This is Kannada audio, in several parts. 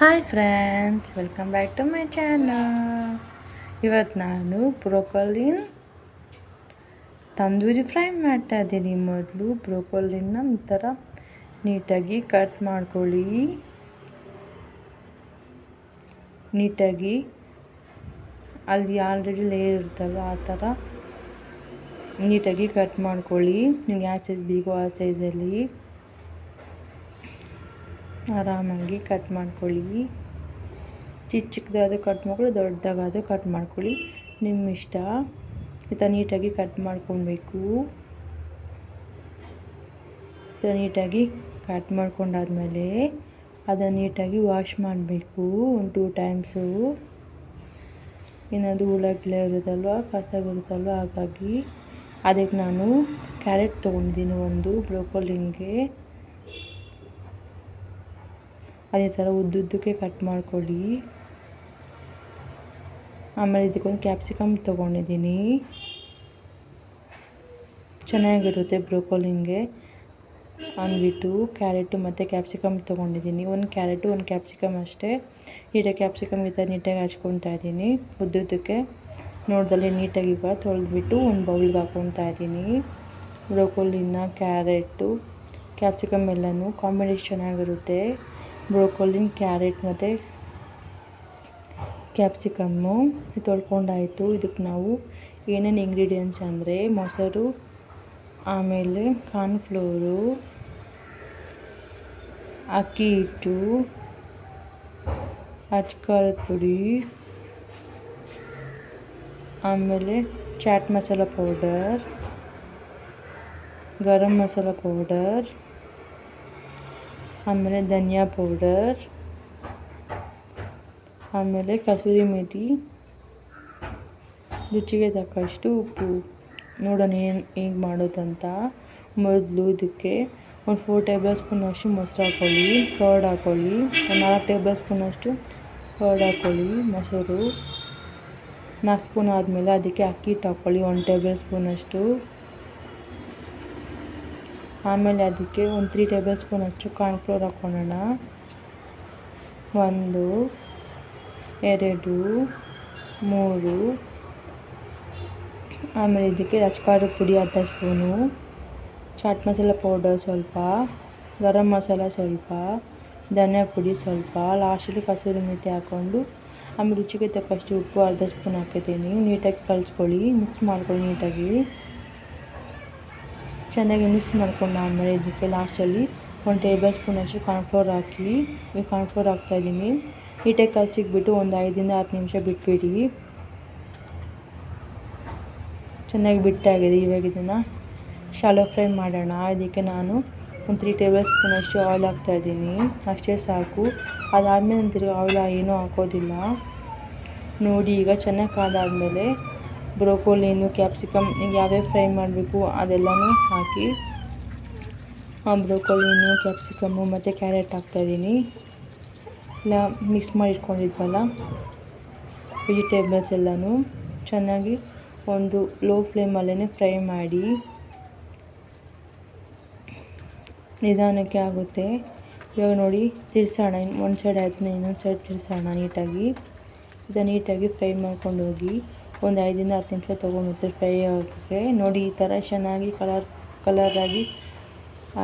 Hi friends welcome back to my channel ಇವತ್ತು ನಾನು ಬ್ರೋಕೊಲಿನ್ ತಂದೂರಿ ಫ್ರೈ ಮಾಡ್ತಾ ಇದ್ದೀನಿ. ಮೊದಲು ಬ್ರೋಕೊಲಿನ ಈ ಥರ ನೀಟಾಗಿ ಕಟ್ ಮಾಡ್ಕೊಳ್ಳಿ. ನೀಟಾಗಿ ಅಲ್ಲಿ ಆಲ್ರೆಡಿ ಲೇಯರ್ ಇರ್ತವೆ, ಆ ಥರ ನೀಟಾಗಿ ಕಟ್ ಮಾಡ್ಕೊಳ್ಳಿ. ನಿಮ್ಗೆ ಯಾವ ಸೈಜ್ ಬೇಕೋ, ಆ ಸೈಜಲ್ಲಿ ಆರಾಮಾಗಿ ಕಟ್ ಮಾಡ್ಕೊಳ್ಳಿ. ಚಿಕ್ಕ ಚಿಕ್ಕದಾದ ಕಟ್ ಮಾಡ್ಕೊಳ್ಳಿ ದೊಡ್ಡದಾಗಾದರೂ ಕಟ್ ಮಾಡ್ಕೊಳ್ಳಿ. ನಿಮ್ಮ ಇಷ್ಟ. ಈ ಥರ ನೀಟಾಗಿ ಕಟ್ ಮಾಡ್ಕೊಳ್ಬೇಕು ಥರ ನೀಟಾಗಿ ಕಟ್ ಮಾಡ್ಕೊಂಡಾದ್ಮೇಲೆ ಅದನ್ನು ನೀಟಾಗಿ ವಾಶ್ ಮಾಡಬೇಕು ಒಂದು ಟೂ ಟೈಮ್ಸು ಏನಾದರೂ ಹುಳ ಗಿಳ ಇರುತ್ತಲ್ವ, ಕಸ ಇರುತ್ತಲ್ವ ಹಾಗಾಗಿ ಅದಕ್ಕೆ ನಾನು ಕ್ಯಾರೆಟ್ ತೊಗೊಂಡಿದ್ದೀನಿ ಒಂದು ಬ್ರೋಕೊಲಿಂಗೆ ಅದೇ ಥರ ಉದ್ದುದ್ದಕ್ಕೆ ಕಟ್ ಮಾಡ್ಕೊಳ್ಳಿ. ಆಮೇಲೆ ಇದಕ್ಕೊಂದು ಕ್ಯಾಪ್ಸಿಕಮ್ ತೊಗೊಂಡಿದ್ದೀನಿ. ಚೆನ್ನಾಗಿರುತ್ತೆ ಬ್ರೋಕೋಲಿಂಗೆ ಅಂದ್ಬಿಟ್ಟು ಕ್ಯಾರೆಟು ಮತ್ತು ಕ್ಯಾಪ್ಸಿಕಮ್ ತೊಗೊಂಡಿದ್ದೀನಿ. ಒಂದು ಕ್ಯಾರೆಟು, ಒಂದು ಕ್ಯಾಪ್ಸಿಕಮ್ ಅಷ್ಟೇ. ನೀಟಾಗಿ ಕ್ಯಾಪ್ಸಿಕಮ್ ಈ ಥರ ನೀಟಾಗಿ ಹಚ್ಕೊತಾ ಇದ್ದೀನಿ ಉದ್ದುದ್ದಕ್ಕೆ ನೋಡ್ದಲ್ಲಿ ನೀಟಾಗಿ ಈಗ ತೊಳೆದ್ಬಿಟ್ಟು ಒಂದು ಬೌಲ್ಗೆ ಹಾಕ್ಕೊತಾ ಇದ್ದೀನಿ. ಬ್ರೋಕೋಲಿನ, ಕ್ಯಾರೆಟು ಕ್ಯಾಪ್ಸಿಕಮ್ ಎಲ್ಲನೂ ಕಾಂಬಿನೇಷನ್ ಚೆನ್ನಾಗಿರುತ್ತೆ ಬ್ರೋಕೊಲಿನ್ ಕ್ಯಾರೆಟ್ ಮತ್ತು ಕ್ಯಾಪ್ಸಿಕಮ್ಮು ತೊಳ್ಕೊಂಡಾಯಿತು. ಇದಕ್ಕೆ ನಾವು ಏನೇನು ಇಂಗ್ರೀಡಿಯೆಂಟ್ಸ್ ಅಂದರೆ ಮೊಸರು, ಆಮೇಲೆ ಕಾರ್ನ್ಫ್ಲೋರು ಅಕ್ಕಿ ಹಿಟ್ಟು ಅಚ್ಕಾರದ ಪುಡಿ, ಆಮೇಲೆ ಚಾಟ್ ಮಸಾಲ ಪೌಡರ್ ಗರಂ ಮಸಾಲ ಪೌಡರ್ ಆಮೇಲೆ ಧನಿಯಾ ಪೌಡರ್, ಆಮೇಲೆ ಕಸೂರಿ ಮೇಥಿ, ರುಚಿಗೆ ತಕ್ಕಷ್ಟು ಉಪ್ಪು. ನೋಡೋಣ ಏನು, ಹೇಗೆ ಮಾಡೋದಂತ. ಮೊದಲು ಇದಕ್ಕೆ ಒಂದು ಫೋರ್ ಟೇಬಲ್ ಸ್ಪೂನಷ್ಟು ಮೊಸರು ಹಾಕ್ಕೊಳ್ಳಿ ಕರ್ಡ್ ಹಾಕ್ಕೊಳ್ಳಿ ಒಂದು ನಾಲ್ಕು ಟೇಬಲ್ ಸ್ಪೂನಷ್ಟು ಕರ್ಡ್ ಹಾಕ್ಕೊಳ್ಳಿ ಮೊಸರು. ನಾಲ್ಕು ಸ್ಪೂನ್ ಆದಮೇಲೆ ಅದಕ್ಕೆ ಅಕ್ಕಿ ಹಿಟ್ಟು ಹಾಕ್ಕೊಳ್ಳಿ ಒಂದು ಟೇಬಲ್ ಸ್ಪೂನಷ್ಟು ಆಮೇಲೆ ಅದಕ್ಕೆ ಒಂದು ತ್ರೀ ಟೇಬಲ್ ಸ್ಪೂನ್ ಅಷ್ಟು ಕಾರ್ನ್ಫ್ಲೋರ್ ಹಾಕ್ಕೊಳ್ಳೋಣ. ಒಂದು, ಎರಡು, ಮೂರು, ಆಮೇಲೆ ಇದಕ್ಕೆ ರಚ್ಕಾರ ಪುಡಿ ಅರ್ಧ ಸ್ಪೂನು ಚಾಟ್ ಮಸಾಲ ಪೌಡರ್ ಸ್ವಲ್ಪ, ಗರಂ ಮಸಾಲ ಸ್ವಲ್ಪ, ಧನಿಯಾ ಪುಡಿ ಸ್ವಲ್ಪ ಲಾಸ್ಟಲ್ಲಿ ಕಸೂರಿ ಮೆಥಿ ಹಾಕ್ಕೊಂಡು, ಆಮೇಲೆ ರುಚಿಗೆ ತಕ್ಕಷ್ಟು ಉಪ್ಪು ಅರ್ಧ ಸ್ಪೂನ್ ಹಾಕಿದ್ದೀನಿ. ನೀಟಾಗಿ ಕಲಿಸ್ಕೊಳ್ಳಿ ಮಿಕ್ಸ್ ಮಾಡ್ಕೊಳ್ಳಿ ನೀಟಾಗಿ. ಚೆನ್ನಾಗಿ ಮಿಕ್ಸ್ ಮಾಡ್ಕೊಂಡು ಆಮೇಲೆ ಇದಕ್ಕೆ ಲಾಸ್ಟಲ್ಲಿ ಒಂದು ಟೇಬಲ್ ಸ್ಪೂನಷ್ಟು ಕಾರ್ನ್ಫ್ಲೋರ್ ಹಾಕಿ, ಈ ಕಾರ್ನ್ಫ್ಲೋರ್ ಹಾಕ್ತಾಯಿದ್ದೀನಿ ನೀಟಾಗಿ ಕಲಸಿಕ್ಬಿಟ್ಟು ಒಂದು ಐದರಿಂದ ಹತ್ತು ನಿಮಿಷ ಬಿಟ್ಬಿಡಿ. ಚೆನ್ನಾಗಿ ಬಿಟ್ಟಾಗಿದೆ ಇವಾಗ ಇದನ್ನು. ಶಾಲೋ ಫ್ರೈ ಮಾಡೋಣ. ಇದಕ್ಕೆ ನಾನು ಒಂದು ತ್ರೀ ಟೇಬಲ್ ಸ್ಪೂನಷ್ಟು ಆಯಿಲ್ ಹಾಕ್ತಾಯಿದ್ದೀನಿ ಅಷ್ಟೇ ಸಾಕು. ಅದಾದಮೇಲೆ ತಿರ್ಗಿ ಆಯಿಲ್ ಏನೂ ಹಾಕೋದಿಲ್ಲ. ನೋಡಿ ಈಗ ಚೆನ್ನಾಗಿ ಕಾದಾದಮೇಲೆ ಬ್ರೋಕೋಲಿನು ಕ್ಯಾಪ್ಸಿಕಮ್, ಈಗ ಯಾವ್ಯಾವ ಫ್ರೈ ಮಾಡಬೇಕು ಅದೆಲ್ಲನೂ ಹಾಕಿ ಬ್ರೋಕೋಲಿನು ಕ್ಯಾಪ್ಸಿಕಮ್ಮು ಮತ್ತು ಕ್ಯಾರೆಟ್ ಹಾಕ್ತಾಯಿದ್ದೀನಿ ಎಲ್ಲ ಮಿಕ್ಸ್ ಮಾಡಿ ಇಟ್ಕೊಂಡಿದ್ವಲ್ಲ ವೆಜಿಟೇಬಲ್ಸ್ ಎಲ್ಲನೂ. ಚೆನ್ನಾಗಿ ಒಂದು ಲೋ ಫ್ಲೇಮಲ್ಲೇ ಫ್ರೈ ಮಾಡಿ, ನಿಧಾನಕ್ಕೆ ಆಗುತ್ತೆ. ಇವಾಗ ನೋಡಿ ತಿರ್ಸೋಣ ಒಂದು ಸೈಡ್ ಆಯ್ತು, ಇನ್ನೊಂದು ಸೈಡ್ ತಿರ್ಸೋಣ ನೀಟಾಗಿ. ಇದನ್ನು ನೀಟಾಗಿ ಫ್ರೈ ಮಾಡ್ಕೊಂಡು ಹೋಗಿ ಒಂದು ಐದರಿಂದ ಹತ್ತು ನಿಮಿಷ ತೊಗೊಂಡು ಫ್ರೈ ಆಗೋಕ್ಕೆ. ನೋಡಿ, ಈ ಥರ ಚೆನ್ನಾಗಿ ಕಲರ್, ಕಲರಾಗಿ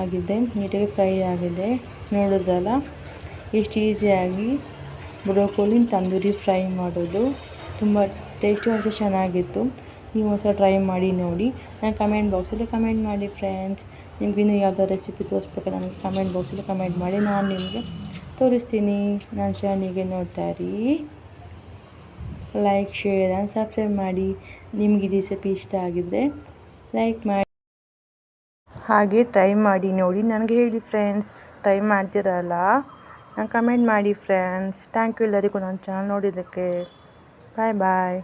ಆಗಿದೆ, ನೀಟಾಗಿ ಫ್ರೈ ಆಗಿದೆ. ನೋಡಿದ್ರಲ್ಲ, ಎಷ್ಟು ಈಸಿಯಾಗಿ ಬ್ರೋಕೋಲಿನ ತಂದೂರಿ ಫ್ರೈ ಮಾಡೋದು. ತುಂಬ ಟೇಸ್ಟು ಅಷ್ಟೇ ಚೆನ್ನಾಗಿತ್ತು. ನೀವು ಹೊಸ ಟ್ರೈ ಮಾಡಿ ನೋಡಿ. ನಾನು ಕಮೆಂಟ್ ಬಾಕ್ಸಲ್ಲಿ ಕಮೆಂಟ್ ಮಾಡಿ ಫ್ರೆಂಡ್ಸ್. ನಿಮ್ಗೆ ಇನ್ನೂ ಯಾವುದೋ ರೆಸಿಪಿ ತೋರಿಸ್ಬೇಕು ನನಗೆ ಕಮೆಂಟ್ ಬಾಕ್ಸಲ್ಲಿ ಕಮೆಂಟ್ ಮಾಡಿ. ನಾನು ನಿಮಗೆ ತೋರಿಸ್ತೀನಿ. ನನ್ನ ಚಾನಿಗೆ ನೋಡ್ತಾ ಇರಿ. ಲೈಕ್ ಶೇರ್ ಆ್ಯಂಡ್ ಸಬ್ಸ್ಕ್ರೈಬ್ ಮಾಡಿ ನಿಮಗೆ ರೆಸಿಪಿ ಇಷ್ಟ ಆಗಿದ್ದರೆ ಲೈಕ್ ಮಾಡಿ. ಹಾಗೆ ಟ್ರೈ ಮಾಡಿ ನೋಡಿ. ನನಗೆ ಹೇಳಿ ಫ್ರೆಂಡ್ಸ್ ಟ್ರೈ ಮಾಡ್ತೀರಲ್ಲ? ನಾನು ಕಮೆಂಟ್ ಮಾಡಿ ಫ್ರೆಂಡ್ಸ್ ಥ್ಯಾಂಕ್ ಯು ಎಲ್ಲರಿಗೂ ನನ್ನ ಚಾನಲ್ ನೋಡಿದ್ದಕ್ಕೆ. ಬಾಯ್ ಬಾಯ್